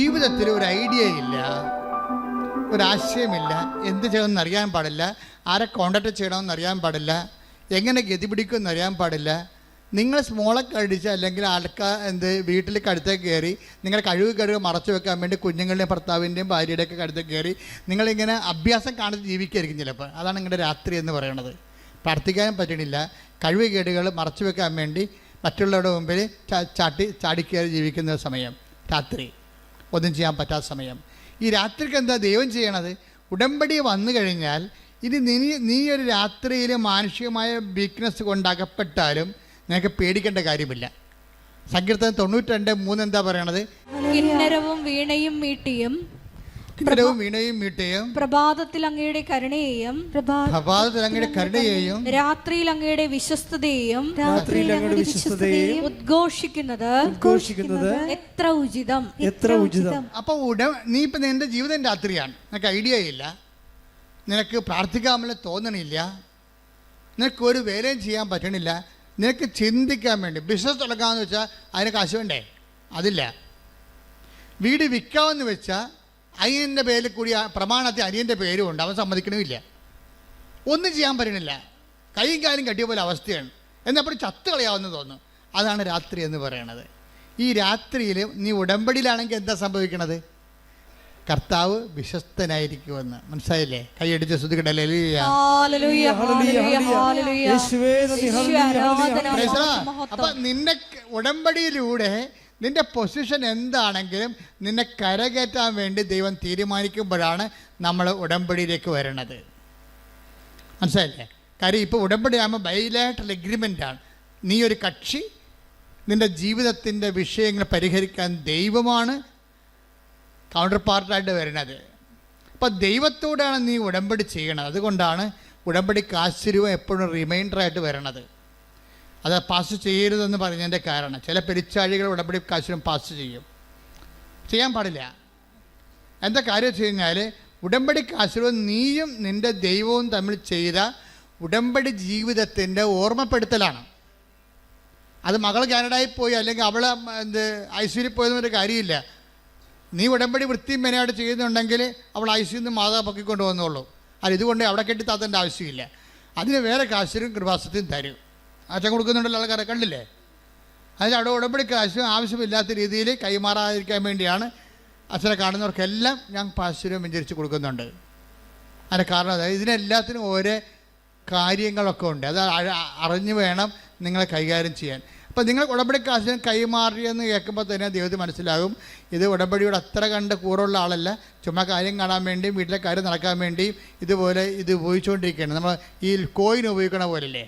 ജീവിതത്തിൽ ഒരു ഐഡിയ ഇല്ല ഒരാശയമില്ല എന്ത് ചെയ്യണമെന്ന് അറിയാൻ പാടില്ല ആരെ കോണ്ടാക്ട് ചെയ്യണമെന്ന് അറിയാൻ പാടില്ല എങ്ങനെ ഗതി പിടിക്കുമെന്ന് അറിയാൻ പാടില്ല. നിങ്ങൾ സ്മോളൊക്കെ അടിച്ച് അല്ലെങ്കിൽ ആൾക്കാർ എന്ത് വീട്ടിൽ കഴുത്തേക്ക് കയറി നിങ്ങളെ കഴിവ് കഴിവ് മറച്ചു വെക്കാൻ വേണ്ടി കുഞ്ഞുങ്ങളുടെയും ഭർത്താവിന്റെയും ഭാര്യയുടെയൊക്കെ കഴുത്തേക്ക് കയറി നിങ്ങളിങ്ങനെ അഭ്യാസം കാണിച്ച് ജീവിക്കായിരിക്കും ചിലപ്പോൾ. അതാണ് നിങ്ങളുടെ രാത്രി എന്ന് പറയുന്നത് പ്രാർത്ഥിക്കാനും പറ്റണില്ല. കഴിവ് കേടുകൾ മറച്ചു വെക്കാൻ വേണ്ടി മറ്റുള്ളവരുടെ മുമ്പിൽ ചാട്ടി ചാടിക്കയറി ജീവിക്കുന്ന സമയം. രാത്രി. ഒന്നും ചെയ്യാൻ പറ്റാത്ത സമയം. ഈ രാത്രിക്ക് എന്താ ദൈവം ചെയ്യണത്? ഉടമ്പടി വന്നു കഴിഞ്ഞാൽ ഇനി നീ നീ ഒരു രാത്രിയിൽ മാനുഷികമായ വീക്ക്നെസ് കൊണ്ട് അകപ്പെട്ടാലും നിനക്ക് പേടിക്കേണ്ട കാര്യമില്ല. സങ്കീർത്തനം തൊണ്ണൂറ്റി രണ്ട് മൂന്ന് എന്താ പറയണത്? കിന്നരവും വീണയും മീട്ടിയും വീണയും പ്രഭാതത്തിൽ അങ്ങയുടെ കരുണയെയും പ്രഭാതത്തിൽ അങ്ങയുടെ കരുണയെയും രാത്രിയിൽ അങ്ങയുടെ വിശ്വസ്തതയെയും രാത്രിയിൽ അങ്ങയുടെ വിശ്വസ്തതയെ ഉദ്ഘോഷിക്കുന്നത് ഉദ്ഘോഷിക്കുന്നത് എത്ര ഉചിതം? എത്ര ഉചിതം? അപ്പോൾ ഉട നീ ഇപ്പൊ നിന്റെ ജീവിതം രാത്രിയാണ്. നിനക്ക് ഐഡിയ ഇല്ല. നിനക്ക് പ്രാർത്ഥിക്കാമെന്ന് തോന്നണില്ല. നിനക്ക് ഒരു വേലയും ചെയ്യാൻ പറ്റണില്ല. നിനക്ക് ചിന്തിക്കാൻ വേണ്ടി ബിസിനസ് തുടങ്ങാമെന്ന് വെച്ചാൽ അതിന് കാശ് വേണ്ടേ? അതില്ല. വീട് വിൽക്കാമെന്ന് വെച്ചാൽ അയ്യന്റെ പേരിൽ കൂടി പ്രമാണത്തിൽ അനിയന്റെ പേരും ഉണ്ട്. അവൻ സമ്മതിക്കണമില്ല. ഒന്നും ചെയ്യാൻ പറ്റണില്ല. കൈയും കാലും കെട്ടിയ പോലെ അവസ്ഥയാണ്. എന്നപ്പോൾ ചത്ത് കളയാവുന്ന തോന്നുന്നു. അതാണ് രാത്രി എന്ന് പറയണത്. ഈ രാത്രിയിൽ നീ ഉടമ്പടിയിലാണെങ്കിൽ എന്താ സംഭവിക്കണത്? കർത്താവ് വിശ്വസ്തനായിരിക്കുമെന്ന്. മനസ്സിലായില്ലേ? കൈയടിച്ച് ശ്രദ്ധിക്കട്ടെ. അപ്പൊ നിന്നെ ഉടമ്പടിയിലൂടെ നിന്റെ പൊസിഷൻ എന്താണെങ്കിലും നിന്നെ കരകയറ്റാൻ വേണ്ടി ദൈവം തീരുമാനിക്കുമ്പോഴാണ് നമ്മൾ ഉടമ്പടിയിലേക്ക് വരണത്. മനസ്സിലായില്ലേ? കാര്യം ഇപ്പോൾ ഉടമ്പടി ആകുമ്പോൾ ബൈലാറ്ററൽ ആണ്. നീ ഒരു കക്ഷി നിന്റെ ജീവിതത്തിന്റെ വിഷയങ്ങൾ പരിഹരിക്കാൻ ദൈവമാണ് കൗണ്ടർ പാർട്ടായിട്ട് വരുന്നത്. അപ്പോൾ ദൈവത്തോടാണ് നീ ഉടമ്പടി ചെയ്യണത്. അതുകൊണ്ടാണ് ഉടമ്പടിക്ക് ആശ്ചര്യവും എപ്പോഴും റിമൈൻഡർ ആയിട്ട് വരണത്. അത് പാസ് ചെയ്യരുതെന്ന് പറഞ്ഞതിന്റെ കാരണം. ചില പെരിച്ചാഴികൾ ഉടമ്പടി കാശിനും പാസ് ചെയ്യും. ചെയ്യാൻ പാടില്ല. എന്താ കാര്യം വെച്ച് കഴിഞ്ഞാൽ ഉടമ്പടി കാശിലും നീയും നിന്റെ ദൈവവും തമ്മിൽ ചെയ്ത ഉടമ്പടി ജീവിതത്തിന്റെ ഓർമ്മപ്പെടുത്തലാണ്. അത് മകൾ കാനഡയിൽ പോയി അല്ലെങ്കിൽ അവൾ എന്ത് ഐശ്വര്യയിൽ പോയതൊരു കാര്യമില്ല. നീ ഉടമ്പടി വൃത്തിയും മെനയായിട്ട് ചെയ്യുന്നുണ്ടെങ്കിൽ അവൾ ഐശ്വര്യം നിന്ന് മാതാ പൊക്കിക്കൊണ്ട് വന്നോളൂ അത് ഇതുകൊണ്ട് അവിടെ കെട്ടി താത്തേണ്ട ആവശ്യമില്ല. അതിന് വേറെ കാശിനും കൃപാസത്തിനും തരും. അച്ഛൻ കൊടുക്കുന്നുണ്ടല്ലോ ആൾക്കാരെ കണ്ടില്ലേ? അതിന് അവിടെ ഉടമ്പടി ആവശ്യം ആവശ്യമില്ലാത്ത രീതിയിൽ കൈമാറാതിരിക്കാൻ വേണ്ടിയാണ് അച്ഛനെ കാണുന്നവർക്കെല്ലാം ഞാൻ പാശ്ചര്യം വെഞ്ചരിച്ച് കൊടുക്കുന്നുണ്ട്. അതിന് കാരണം അതായത് ഇതിനെല്ലാത്തിനും ഓരോ കാര്യങ്ങളൊക്കെ ഉണ്ട്. അത് അറിഞ്ഞു വേണം നിങ്ങളെ കൈകാര്യം ചെയ്യാൻ. അപ്പോൾ നിങ്ങൾ ഉടമ്പടി കാശിന് കൈമാറിയെന്ന് കേൾക്കുമ്പോൾ തന്നെ ദൈവത്തിന് മനസ്സിലാകും ഇത് ഉടമ്പടിയുടെ അത്ര കണ്ട് കൂറുള്ള ആളല്ല. ചുമ്മാ കാര്യം കാണാൻ വേണ്ടിയും വീട്ടിലെ കാര്യം നടക്കാൻ വേണ്ടിയും ഇതുപോലെ ഇത് ഉപയോഗിച്ചുകൊണ്ടിരിക്കുകയാണ്. നമ്മൾ ഈ കോയിൻ ഉപയോഗിക്കണ പോലല്ലേ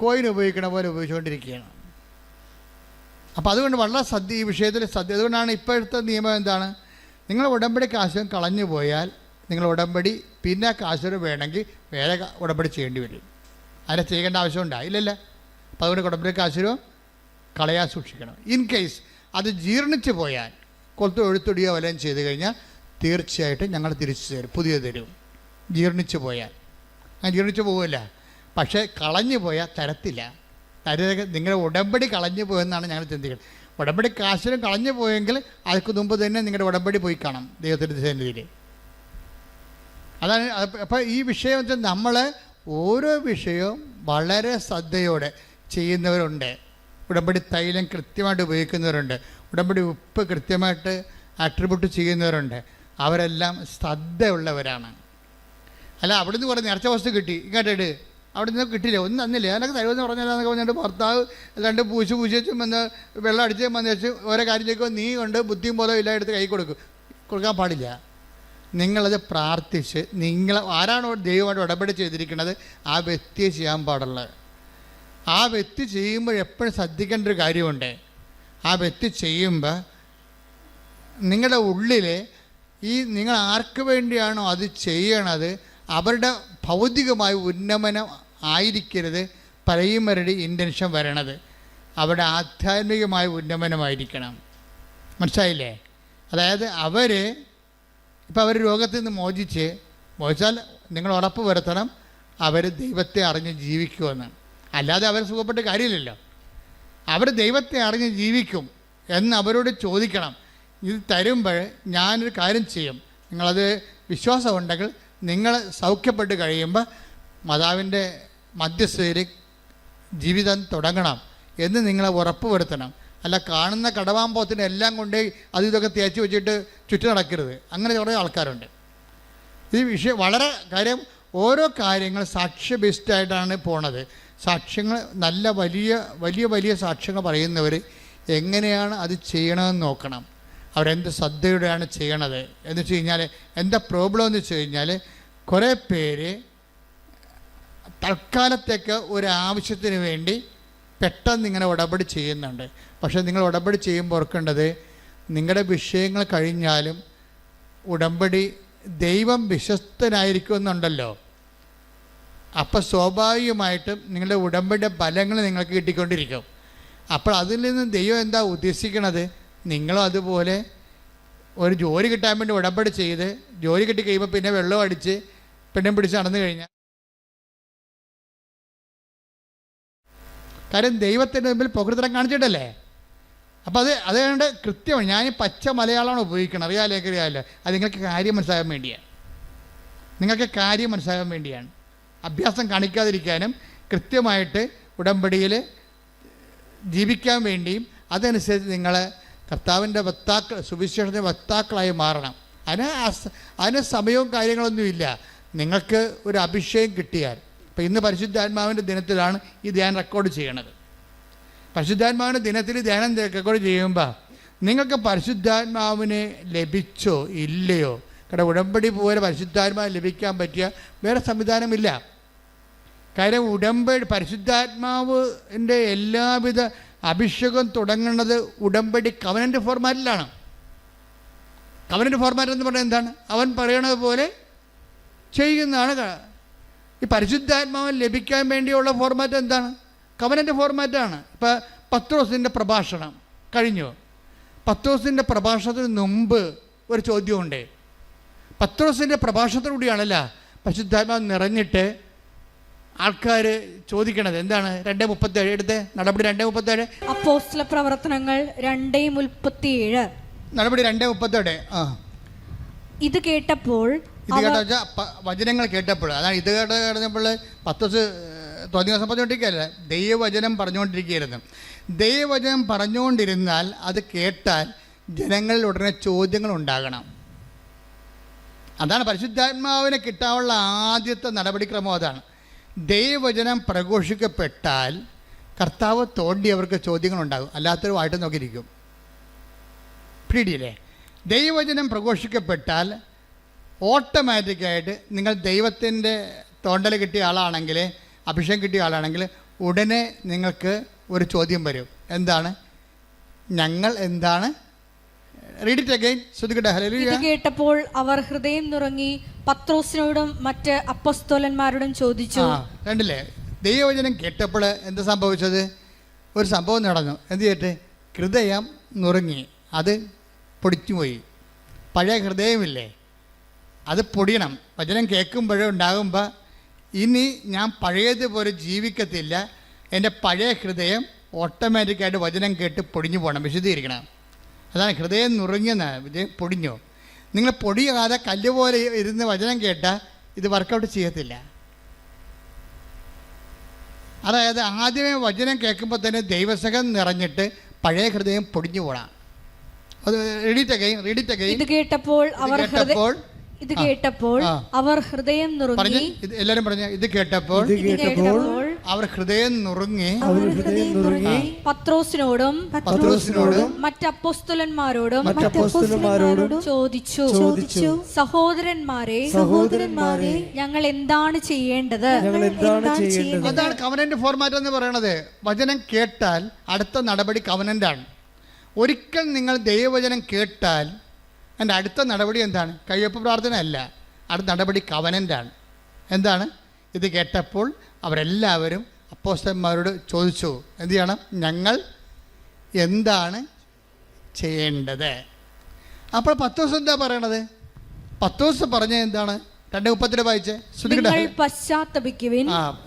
കോയിൻ ഉപയോഗിക്കണ പോലെ ഉപയോഗിച്ചുകൊണ്ടിരിക്കുകയാണ്. അപ്പോൾ അതുകൊണ്ട് വളരെ സദ്യ ഈ വിഷയത്തിൽ സദ്യ. അതുകൊണ്ടാണ് ഇപ്പോഴത്തെ നിയമം എന്താണ്? നിങ്ങൾ ഉടമ്പടി കാശും കളഞ്ഞു പോയാൽ നിങ്ങൾ ഉടമ്പടി പിന്നെ കാശും വേണമെങ്കിൽ വേറെ ഉടമ്പടി ചെയ്യേണ്ടി വരും. അതിനെ ചെയ്യേണ്ട ആവശ്യമുണ്ടോ അപ്പോൾ അതുകൊണ്ട് ഉടമ്പടി കാശുരവും കളയാൻ സൂക്ഷിക്കണം. ഇൻ കേസ് അത് ജീർണിച്ച് പോയാൽ കൊത്തു എഴുത്തൊടിയോ വല്ലതും ചെയ്ത് കഴിഞ്ഞാൽ തീർച്ചയായിട്ടും ഞങ്ങൾ തിരിച്ചു തരും പുതിയ തരും. ജീർണിച്ച് പോയാൽ. അങ്ങനെ ജീർണിച്ച് പോവില്ല പക്ഷേ കളഞ്ഞു പോയാൽ തരത്തില്ല. തരുക നിങ്ങളുടെ ഉടമ്പടി കളഞ്ഞു പോയെന്നാണ് ഞങ്ങൾ ചിന്തിക്കുന്നത്. ഉടമ്പടി കാശിനും കളഞ്ഞു പോയെങ്കിൽ അതിന് മുമ്പ് തന്നെ നിങ്ങളുടെ ഉടമ്പടി പോയി കാണാം ദൈവത്തിന്റെ സന്നിധിയിൽ. അതാണ് അപ്പോൾ ഈ വിഷയം വെച്ചാൽ നമ്മൾ ഓരോ വിഷയവും വളരെ ശ്രദ്ധയോടെ ചെയ്യുന്നവരുണ്ട്. ഉടമ്പടി തൈലം കൃത്യമായിട്ട് ഉപയോഗിക്കുന്നവരുണ്ട്. ഉടമ്പടി ഉപ്പ് കൃത്യമായിട്ട് ആട്രിബ്യൂട്ട് ചെയ്യുന്നവരുണ്ട്. അവരെല്ലാം ശ്രദ്ധയുള്ളവരാണ്. അല്ല അവിടുന്ന് കുറേ നേർച്ച വസ്തു കിട്ടി. ഇങ്ങോട്ടിട്ട് അവിടെ നിന്ന് കിട്ടില്ല ഒന്നും തന്നില്ല. ഞാനൊക്കെ തരുമെന്ന് പറഞ്ഞാൽ പറഞ്ഞിട്ട് ഭർത്താവ് രണ്ട് പൂശി പൂശിച്ചും വന്ന് വെള്ളം അടിച്ച് വന്ന് വെച്ച് ഓരോ കാര്യത്തേക്കും നീ കൊണ്ട് ബുദ്ധിയും ബോധവും ഇല്ല എടുത്ത് കൈ കൊടുക്കും. കൊടുക്കാൻ പാടില്ല. നിങ്ങളത് പ്രാർത്ഥിച്ച് നിങ്ങൾ ആരാണോ ദൈവമായിട്ട് ഉടപടി ചെയ്തിരിക്കുന്നത് ആ വ്യക്തിയെ ചെയ്യാൻ പാടുള്ളത് ആ വ്യക്തി ചെയ്യുമ്പോൾ എപ്പോഴും ശ്രദ്ധിക്കേണ്ട ഒരു കാര്യമുണ്ട്. ആ വ്യക്തി ചെയ്യുമ്പോൾ നിങ്ങളുടെ ഉള്ളിൽ ഈ നിങ്ങൾ ആർക്ക് വേണ്ടിയാണോ അത് ചെയ്യണത് അവരുടെ ഭൗതികമായ ഉന്നമനം ആയിരിക്കരുത്. പറയുമരുടെ ഇന്റൻഷൻ വരണത്. അവരുടെ ആധ്യാത്മികമായ ഉന്നമനമായിരിക്കണം. മനസ്സിലായില്ലേ? അതായത് അവർ ഇപ്പോൾ അവർ രോഗത്തിൽ നിന്ന് മോചിച്ച് മോചിച്ചാൽ നിങ്ങൾ ഉറപ്പ് വരുത്തണം അവർ ദൈവത്തെ അറിഞ്ഞ് ജീവിക്കുമെന്ന്. അല്ലാതെ അവർ സുഖപ്പെട്ട് കാര്യമില്ലല്ലോ. അവർ ദൈവത്തെ അറിഞ്ഞ് ജീവിക്കും എന്ന് അവരോട് ചോദിക്കണം. ഇത് തരുമ്പോൾ ഞാനൊരു കാര്യം ചെയ്യും. നിങ്ങളത് വിശ്വാസമുണ്ടെങ്കിൽ നിങ്ങൾ സൗഖ്യപ്പെട്ട് കഴിയുമ്പോൾ മാതാവിന്റെ മധ്യസ്ഥയിൽ ജീവിതം തുടങ്ങണം എന്ന് നിങ്ങളെ ഉറപ്പ് ഉറപ്പുവരുത്തണം. അല്ല കാണുന്ന കടവാമ്പോത്തിന് എല്ലാം കൊണ്ട് അത് ഇതൊക്കെ തേച്ച് വെച്ചിട്ട് ചുറ്റി നടക്കരുത്. അങ്ങനെ കുറേ ആൾക്കാരുണ്ട്. ഈ വിഷയം വളരെ കാര്യം ഓരോ കാര്യങ്ങൾ സാക്ഷ്യ ബേസ്ഡ് ആയിട്ടാണ് പോണത്. സാക്ഷ്യങ്ങൾ നല്ല വലിയ വലിയ വലിയ സാക്ഷ്യങ്ങൾ പറയുന്നവർ എങ്ങനെയാണ് അത് ചെയ്യണമെന്ന് നോക്കണം. അവരെന്ത് ശ്രദ്ധയോടെയാണ് ചെയ്യണത്? എന്ന് വെച്ച് കഴിഞ്ഞാൽ എന്താ പ്രോബ്ലം എന്ന് വെച്ച് കഴിഞ്ഞാൽ കുറേ പേര് തൽക്കാലത്തേക്ക് ഒരു ആവശ്യത്തിന് വേണ്ടി പെട്ടെന്ന് ഇങ്ങനെ ഉടപടി ചെയ്യുന്നുണ്ട്. പക്ഷേ നിങ്ങൾ ഉടപടി ചെയ്യുമ്പോൾ ഓർക്കേണ്ടത് നിങ്ങളുടെ വിഷയങ്ങൾ കഴിഞ്ഞാലും ഉടമ്പടി ദൈവം വിശ്വസ്തനായിരിക്കുമെന്നുണ്ടല്ലോ. അപ്പോൾ സ്വാഭാവികമായിട്ടും നിങ്ങളുടെ ഉടമ്പടിയുടെ ഫലങ്ങൾ നിങ്ങൾക്ക് കിട്ടിക്കൊണ്ടിരിക്കും. അപ്പോൾ അതിൽ നിന്ന് ദൈവം എന്താ ഉദ്ദേശിക്കുന്നത് നിങ്ങളും അതുപോലെ ഒരു ജോലി കിട്ടാൻ വേണ്ടി ഉടമ്പടി ചെയ്ത് ജോലി കിട്ടി കഴിയുമ്പോൾ പിന്നെ വെള്ളം അടിച്ച് പെണ്ണും പിടിച്ച് നടന്നു കഴിഞ്ഞാൽ കാര്യം ദൈവത്തിന്റെ മുമ്പിൽ പ്രകൃതം കാണിച്ചിട്ടല്ലേ? അപ്പോൾ അത് അതുകൊണ്ട് കൃത്യമാണ്. ഞാൻ പച്ച മലയാളമാണ് ഉപയോഗിക്കുന്നത്. അറിയാലേ അറിയാമല്ലോ അത് നിങ്ങൾക്ക് കാര്യം മനസ്സിലാകാൻ വേണ്ടിയാണ്. നിങ്ങൾക്ക് കാര്യം മനസ്സിലാകാൻ വേണ്ടിയാണ്. അഭ്യാസം കാണിക്കാതിരിക്കാനും കൃത്യമായിട്ട് ഉടമ്പടിയിൽ ജീവിക്കാൻ വേണ്ടിയും അതനുസരിച്ച് നിങ്ങൾ കർത്താവിന്റെ വക്താക്കൾ സുവിശേഷത്തിന്റെ വക്താക്കളായി മാറണം. അതിന് അതിന് സമയവും കാര്യങ്ങളൊന്നുമില്ല. നിങ്ങൾക്ക് ഒരു അഭിഷേകം കിട്ടിയാൽ. ഇപ്പം ഇന്ന് പരിശുദ്ധാത്മാവിന്റെ ദിനത്തിലാണ് ഈ ധ്യാനം റെക്കോർഡ് ചെയ്യണത്. പരിശുദ്ധാത്മാവിന്റെ ദിനത്തിൽ ധ്യാനം റെക്കോർഡ് ചെയ്യുമ്പോൾ നിങ്ങൾക്ക് പരിശുദ്ധാത്മാവിനെ ലഭിച്ചോ ഇല്ലയോ? കട ഉടമ്പടി പോലെ പരിശുദ്ധാത്മാവ് ലഭിക്കാൻ പറ്റിയ വേറെ സംവിധാനമില്ല. കാര്യം ഉടമ്പടി പരിശുദ്ധാത്മാവിന്റെ എല്ലാവിധ അഭിഷേകം തുടങ്ങുന്നത് ഉടമ്പടി കവനന്റ് ഫോർമാറ്റിലാണ് കവനന്റ് ഫോർമാറ്റ് എന്ന് പറഞ്ഞാൽ എന്താണ്? അവൻ പറയണത് പോലെ ചെയ്യുന്നതാണ് ഈ പരിശുദ്ധാത്മാവ് ലഭിക്കാൻ വേണ്ടിയുള്ള ഫോർമാറ്റ് എന്താണ്? കവനന്റെ ഫോർമാറ്റാണ് ഇപ്പം പത്രോസിന്റെ പ്രഭാഷണം കഴിഞ്ഞു. പത്രോസിന്റെ പ്രഭാഷണത്തിന് മുമ്പ് ഒരു ചോദ്യമുണ്ട്. പത്രോസിന്റെ പ്രഭാഷണത്തിലൂടെയാണല്ല പരിശുദ്ധാത്മാവ് നിറഞ്ഞിട്ട് ആൾക്കാർ ചോദിക്കണത്. എന്താണ്? രണ്ട് മുപ്പത്തേഴ് എടുത്ത്. നടപടി രണ്ട് മുപ്പത്തേഴ്. അപ്പോസ്റ്റല പ്രവർത്തനങ്ങൾ രണ്ടേ മുപ്പത്തിയേഴ്. നടപടി രണ്ട് മുപ്പത്തേഴ്. ആ. ഇത് കേട്ടപ്പോൾ ഇത് കേട്ട വെച്ചാൽ വചനങ്ങൾ കേട്ടപ്പോൾ അതാണ് ഇത് കേട്ട കഴിഞ്ഞപ്പോൾ പത്ത് ദിവസം തോന്നിയ ദിവസം പറഞ്ഞുകൊണ്ടിരിക്കുകയല്ല ദൈവവചനം പറഞ്ഞുകൊണ്ടിരിക്കുകയായിരുന്നു ദൈവവചനം പറഞ്ഞുകൊണ്ടിരുന്നാൽ അത് കേട്ടാൽ ജനങ്ങളിൽ ഉടനെ ചോദ്യങ്ങൾ ഉണ്ടാകണം. അതാണ് പരിശുദ്ധാത്മാവിനെ കിട്ടാനുള്ള ആദ്യത്തെ നടപടിക്രമം അതാണ്. ദൈവവചനം പ്രഘോഷിക്കപ്പെട്ടാൽ കർത്താവ് തോണ്ടി അവർക്ക് ചോദ്യങ്ങളുണ്ടാകും അല്ലാത്തൊരു വായിട്ട് നോക്കിയിരിക്കും. പിടിയില്ലേ? ദൈവവചനം പ്രഘോഷിക്കപ്പെട്ടാൽ ഓട്ടോമാറ്റിക്കായിട്ട് നിങ്ങൾ ദൈവത്തിന്റെ തോണ്ടൽ കിട്ടിയ ആളാണെങ്കിൽ അഭിഷേകം കിട്ടിയ ആളാണെങ്കിൽ ഉടനെ നിങ്ങൾക്ക് ഒരു ചോദ്യം വരും. എന്താണ്? ഞങ്ങൾ എന്താണ്? റീഡ് ഇറ്റ് അഗൈൻ ഇത് കേട്ടപ്പോൾ അവർ ഹൃദയം നുറങ്ങി പത്രോസിനോടും മറ്റ് അപ്പസ്തോലന്മാരോടും ചോദിച്ചു. കണ്ടില്ലേ? ദൈവവചനം കേട്ടപ്പോൾ എന്ത് സംഭവിച്ചത്? ഒരു സംഭവം നടന്നു. എന്ത് ചെയ്തിട്ട്? ഹൃദയം നുറുങ്ങി. അത് പൊടിച്ചുപോയി. പഴയ ഹൃദയമില്ലേ? അത് പൊടിയണം. വചനം കേൾക്കുമ്പോഴേ ഉണ്ടാകുമ്പോൾ ഇനി ഞാൻ പഴയതുപോലെ ജീവിക്കത്തില്ല. എന്റെ പഴയ ഹൃദയം ഓട്ടോമാറ്റിക്കായിട്ട് വചനം കേട്ട് പൊടിഞ്ഞു പോകണം വിശദീകരിക്കണം. അതാണ് ഹൃദയം നുറുങ്ങിയെന്ന് വിജയം പൊടിഞ്ഞു. നിങ്ങൾ പൊടിയാതെ കല്ല് പോലെ ഇരുന്ന് വചനം കേട്ടാൽ ഇത് വർക്കൗട്ട് ചെയ്യത്തില്ല. അതായത് ആദ്യമേ വചനം കേൾക്കുമ്പോൾ തന്നെ ദൈവസഹം നിറഞ്ഞിട്ട് പഴയ ഹൃദയം പൊടിഞ്ഞു പോകണം അത് റീഡിറ്റ് അഗൈൻ റീഡിറ്റ് അഗൈൻ ഇത് കേട്ടപ്പോൾ അവർ കേട്ടപ്പോൾ ഇത് കേട്ടപ്പോൾ അവർ ഹൃദയം പറഞ്ഞ് നുറുങ്ങി എല്ലാരും പറഞ്ഞു ഇത് കേട്ടപ്പോൾ അവർ ഹൃദയം നുറുങ്ങി. അവർ ഹൃദയം നുറുങ്ങി. പത്രോസിനോടും പത്രോസിനോടും മറ്റപ്പോസ്തുലന്മാരോടും മറ്റപ്പോസ്തലന്മാരോടും ചോദിച്ചു. ചോദിച്ചു. സഹോദരന്മാരെ സഹോദരന്മാരെ ഞങ്ങൾ എന്താണ് ചെയ്യേണ്ടത്? ഞങ്ങൾ എന്താണ് ചെയ്യേണ്ടത്? അതാണ് കവനന്റ് ഫോർമാറ്റ് എന്ന് പറയണത്. വചനം കേട്ടാൽ അടുത്ത നടപടി കവനന്റാണ് ഒരിക്കൽ നിങ്ങൾ ദൈവവചനം കേട്ടാൽ എന്റെ അടുത്ത നടപടി എന്താണ്? കയ്യൊപ്പ് പ്രാർത്ഥന അല്ല അടുത്ത നടപടി കവനന്റാണ്. എന്താണ്? ഇത് കേട്ടപ്പോൾ അവരെല്ലാവരും അപ്പോസ്റ്റന്മാരോട് ചോദിച്ചു എന്ത് ചെയ്യണം? ഞങ്ങൾ എന്താണ് ചെയ്യേണ്ടത്? അപ്പോൾ പത്തോസ് എന്താ പറയണത്? പത്തോസ് പറഞ്ഞത് പറഞ്ഞ എന്താണ്? രണ്ട് മുപ്പത്തിൽ വായിച്ചേ? നിങ്ങൾ ശ്രദ്ധിക്കട്ടെ പശ്ചാത്തപിക്കുവിൻ. ആ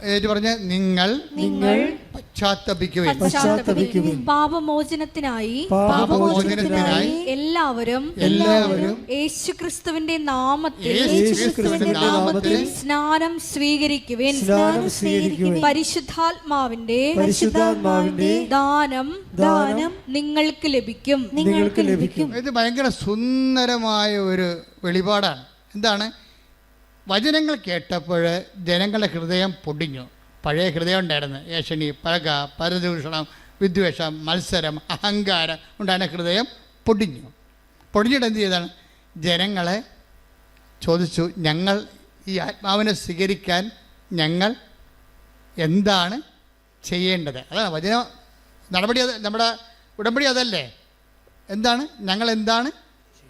നിങ്ങൾ നിങ്ങൾ പശ്ചാത്തപിക്കുവിൻ. പശ്ചാത്തപിക്കുവിൻ. പാപമോചനത്തിനായി പാപമോചനത്തിനായി എല്ലാവരും എല്ലാവരും യേശുക്രിസ്തുവിന്റെ നാമത്തിൽ യേശുക്രിസ്തുവിന്റെ നാമത്തിൽ സ്നാനം സ്വീകരിക്കുവിൻ. സ്നാനം സ്വീകരിക്കുവിൻ. പരിശുദ്ധാത്മാവിന്റെ പരിശുദ്ധാത്മാവിന്റെ ദാനം ദാനം നിങ്ങൾക്ക് ലഭിക്കും. നിങ്ങൾക്ക് ലഭിക്കും. ഇത് ഭയങ്കര സുന്ദരമായ ഒരു വെളിപാടാണ്. എന്താണ്? വചനങ്ങൾ കേട്ടപ്പോൾ ജനങ്ങളുടെ ഹൃദയം പൊടിഞ്ഞു. പഴയ ഹൃദയം ഉണ്ടായിരുന്നു. ഏഷണി പഴക പരദൂഷണം വിദ്വേഷം മത്സരം അഹങ്കാരം ഉണ്ടായ ഹൃദയം പൊടിഞ്ഞു. പൊടിഞ്ഞിട്ട് എന്ത് ചെയ്താണ്? ജനങ്ങളെ ചോദിച്ചു ഞങ്ങൾ ഈ ആത്മാവിനെ സ്വീകരിക്കാൻ ഞങ്ങൾ എന്താണ് ചെയ്യേണ്ടത്? അതാണ് വചന നടപടി അത് നമ്മുടെ ഉടമ്പടി അതല്ലേ? എന്താണ്? ഞങ്ങൾ എന്താണ്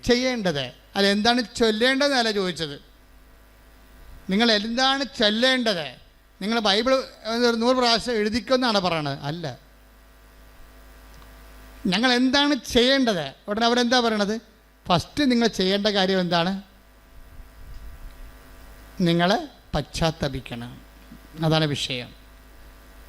ചെയ്യേണ്ടത്? അല്ല എന്താണ് ചൊല്ലേണ്ടതെന്നല്ല ചോദിച്ചത്. നിങ്ങൾ എന്താണ് ചെല്ലേണ്ടത്? നിങ്ങൾ ബൈബിൾ നൂറ് പ്രാവശ്യം എഴുതിക്കുമെന്നാണ് പറയണത്. അല്ല. ഞങ്ങൾ എന്താണ് ചെയ്യേണ്ടത്? ഉടനെ അവരെന്താ പറയണത്? ഫസ്റ്റ് നിങ്ങൾ ചെയ്യേണ്ട കാര്യം എന്താണ്? നിങ്ങൾ പശ്ചാത്തപിക്കണം. അതാണ് വിഷയം.